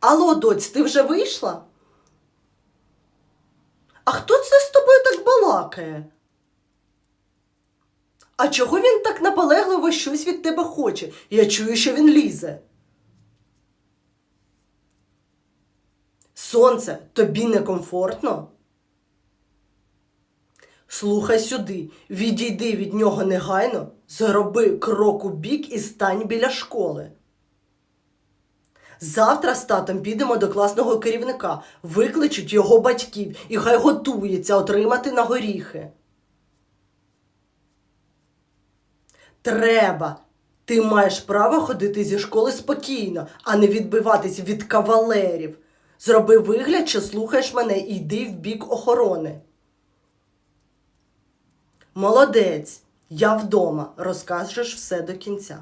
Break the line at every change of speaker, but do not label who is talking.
Алло, доць, ти вже вийшла? А хто це з тобою так балакає? А чого він так наполегливо щось від тебе хоче? Я чую, що він лізе. Сонце, тобі некомфортно? Слухай сюди, відійди від нього негайно, зроби крок у бік і стань біля школи. Завтра з татом підемо до класного керівника, викличуть його батьків і хай готується отримати на горіхи. Треба. Ти маєш право ходити зі школи спокійно, а не відбиватись від кавалерів. Зроби вигляд, що слухаєш мене і йди в бік охорони. Молодець, я вдома, розкажеш все до кінця.